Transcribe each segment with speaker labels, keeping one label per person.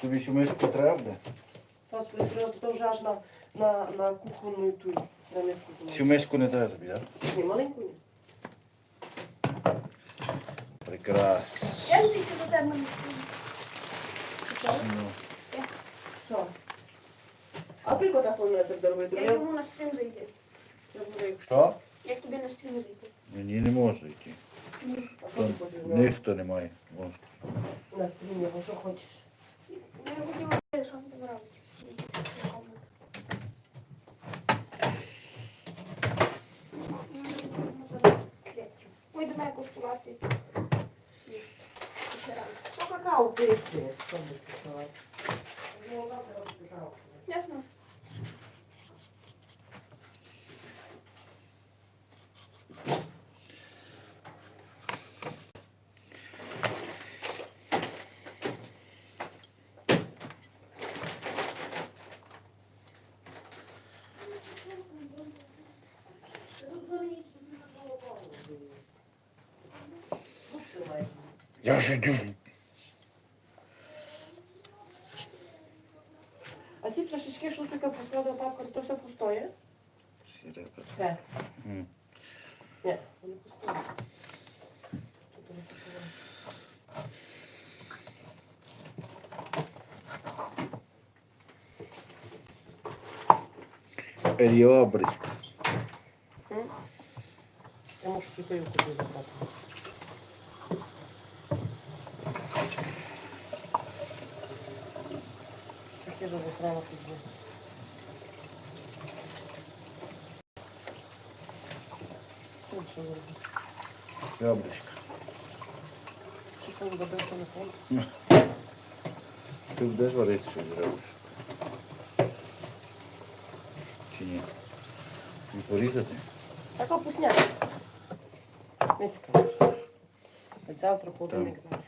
Speaker 1: Тобі цю миску треба буде?
Speaker 2: Господи, просто то вже аж на, на, на кухонну ту, на миску.
Speaker 1: Цю миску не треба тобі, так?
Speaker 2: Ні, маленьку ні.
Speaker 1: Прекрасно.
Speaker 3: Я звідси до тебе не.
Speaker 1: Ну,
Speaker 2: Що? А ти коли свій месик робити?
Speaker 3: Я йому на стрім зайти.
Speaker 2: Я буду як
Speaker 1: Що?
Speaker 3: Як тобі на стрім зайти?
Speaker 1: Мені не можу йти.
Speaker 2: А що ти хочеш?
Speaker 1: Ніхто немає.
Speaker 2: На стрімі, а що хочеш?
Speaker 3: Я хотіла, що він там робить. Ой, давай куштувати. Ще раз.
Speaker 2: Ну, какао
Speaker 1: Я сидю.
Speaker 2: А ці пляшечки, що тільки поскладала папка, то все пустое?
Speaker 1: Не.
Speaker 2: Ні, не пустое.
Speaker 1: Ребрышко.
Speaker 2: Я, может, сухарю купил. Вже засрала робити?
Speaker 1: Ребричка.
Speaker 2: Чи там буде телефон?
Speaker 1: Ти будеш варити щось зробиш? Чи ні? Не порізати?
Speaker 2: Так опусняй. Не. От завтра полдник завтра.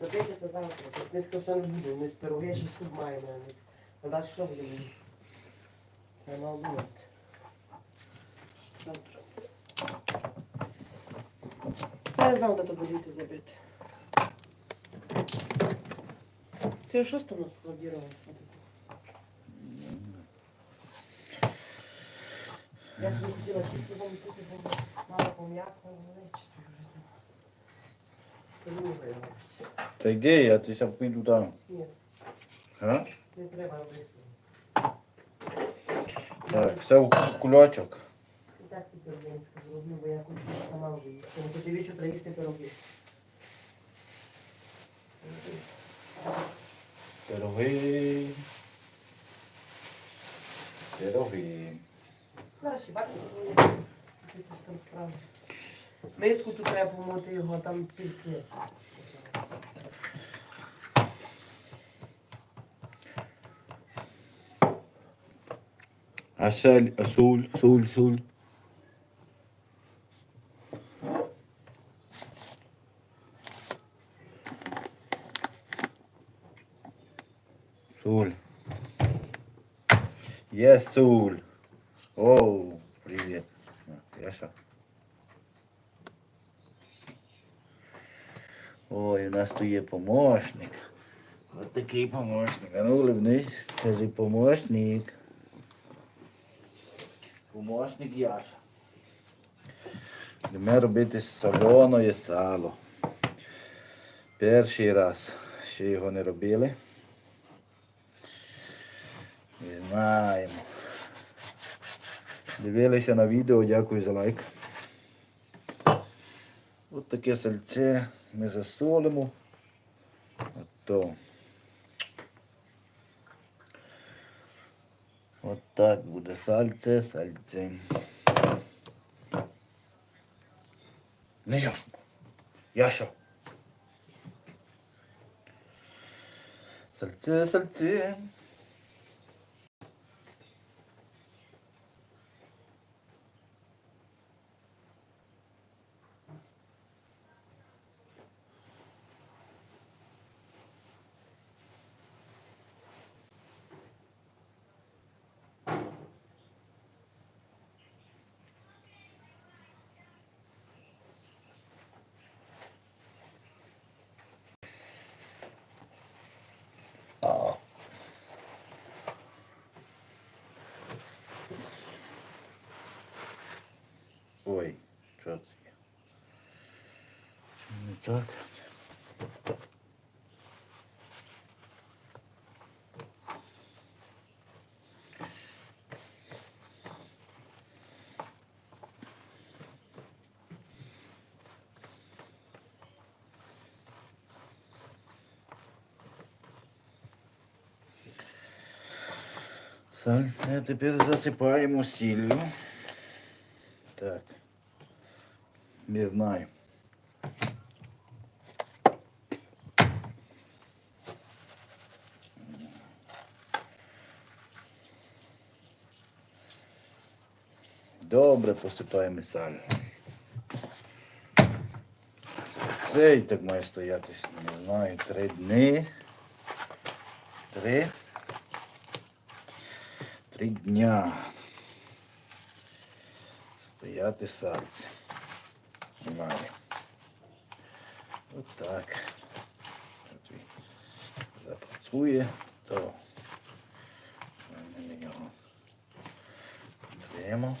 Speaker 2: Забити та завтра. Низько все не буде. Ми з пироги ще суп маємо на низько. А далі що будемо їсти? Треба думати. Завтра. Я не знаю, де то буде забити. Ти що там нас складірував? Я собі хотіла тісто замісити, бо мало пом'яко, але чи ти Самі виявляють.
Speaker 1: Та йди, я ти сам піду там.
Speaker 2: Ні,
Speaker 1: А?
Speaker 2: не треба робити.
Speaker 1: Так, все в кульочок.
Speaker 2: І так ти пергенська зроблю, бо я хочу сама вже їсти. Не тобі вічу їсти пироги.
Speaker 1: Пироги. Пироги.
Speaker 2: Зараз ще бачиш, що ти там справи. Миску тут треба помити його, там пізде.
Speaker 1: А сель, а суль, суль, суль. Суль. Є суль. Оу, привіт. Я що? Ой, у нас тут є помощник. Ось такий помощник. А ну, улыбнись. Кажи помощник. Помощник Яша. Будемо робити солене сало. Перший раз ще його не робили. Не знаємо. Дивилися на відео, дякую за лайк. Ось таке сальце ми засолимо. Ото. От так буде сальце, сальце. Не я. Я що? Сальце, сальце. Ой, що це є? Не так. Сальце а тепер засипаємо. Так. Не знаю. Добре посипаємо саль. Цей так має стояти, не знаю, три дні. Три. Три дня. Стояти сальце. Має. Отак. От він запрацює, то ми його тремо.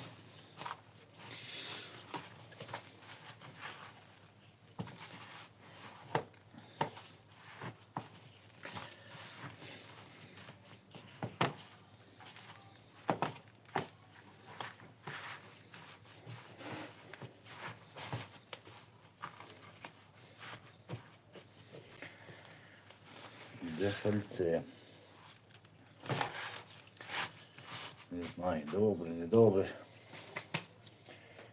Speaker 1: Де сальце? Не знаю, добре, не добре.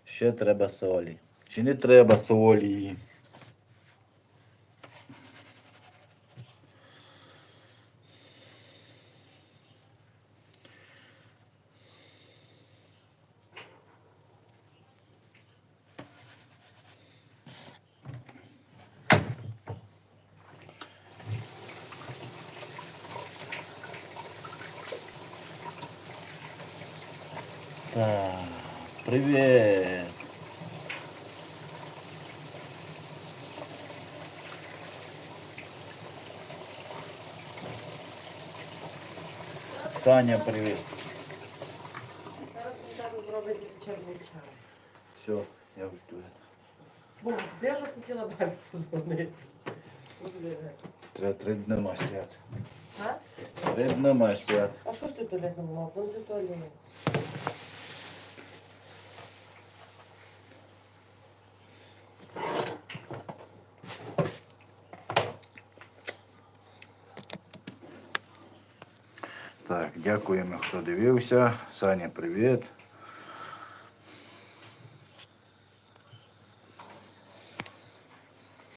Speaker 1: Ще треба солі. Чи не треба солі? Привет. Саня, привет.
Speaker 2: Зараз чай.
Speaker 1: Все, я жду.
Speaker 2: Бо я ж хотіла бабі позвонити.
Speaker 1: Треба три дні мастят.
Speaker 2: А?
Speaker 1: Три дні мастят.
Speaker 2: А що ж ти туалет не мав? Понеси туалет.
Speaker 1: Так, дякуємо, хто дивився. Саня, привіт.